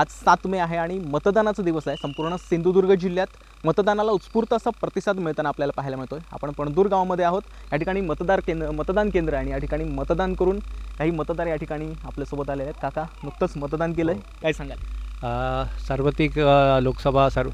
आज सात मे आहे आणि मतदानाचा दिवस आहे. संपूर्ण सिंधुदुर्ग जिल्ह्यात मतदानाला उत्स्फूर्त असा प्रतिसाद मिळताना आपल्याला पाहायला मिळतोय. आपण पणदूर गावामध्ये आहोत. या ठिकाणी मतदार केंद्र मतदान केंद्र आहे आणि या ठिकाणी मतदान करून काही मतदार या ठिकाणी आपल्यासोबत आलेले आहेत. काका नुकतंच मतदान केलंय. काय सांगाल? सार्वत्रिक लोकसभा सर्व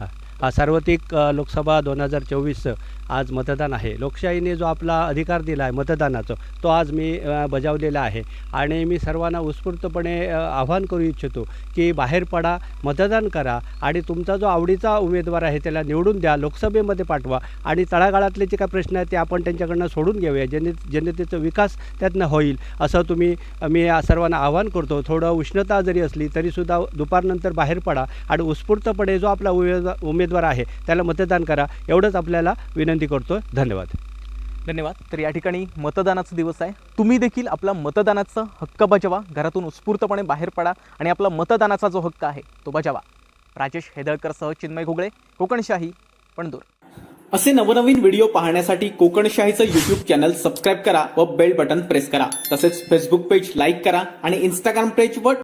हा. हा सार्वत्रिक लोकसभा दोन हजार चोवीसचं आज मतदान आहे. लोकशाहीने जो आपला अधिकार दिला आहे मतदानाचा तो आज मी बजावलेला आहे. आणि मी सर्वांना उत्स्फूर्तपणे आवाहन करू इच्छितो की बाहेर पडा मतदान करा आणि तुमचा जो आवडीचा उमेदवार आहे त्याला निवडून द्या लोकसभेमध्ये पाठवा आणि तळागाळातले जे काय प्रश्न आहेत ते आपण त्यांच्याकडनं सोडून घेऊया जने जनतेचा विकास त्यातनं होईल असं तुम्ही मी सर्वांना आवाहन करतो. थोडं उष्णता जरी असली तरीसुद्धा दुपारनंतर बाहेर पडा आणि उत्स्फूर्तपणे जो आपला उमेदवार उमेदवार आहे त्याला मतदान करा एवढंच आपल्याला विनंती विनंती करतो धन्यवाद. धन्यवाद. तर या ठिकाणी मतदानाचा दिवस आहे. तुम्ही देखील आपला मतदानाचा हक्क बजावा. घरातून उत्स्फूर्तपणे बाहेर पडा आणि आपला मतदानाचा जो हक्क आहे तो बजावा. राजेश हेदळकरसह चिन्मय घुगळे कोकणशाही पणदूर. असे नवनवीन व्हिडिओ पाहण्यासाठी कोकणशाहीचं युट्यूब चॅनल सबस्क्राईब करा व बेल बटन प्रेस करा. तसेच फेसबुक पेज लाईक करा आणि इंस्टाग्राम पेज व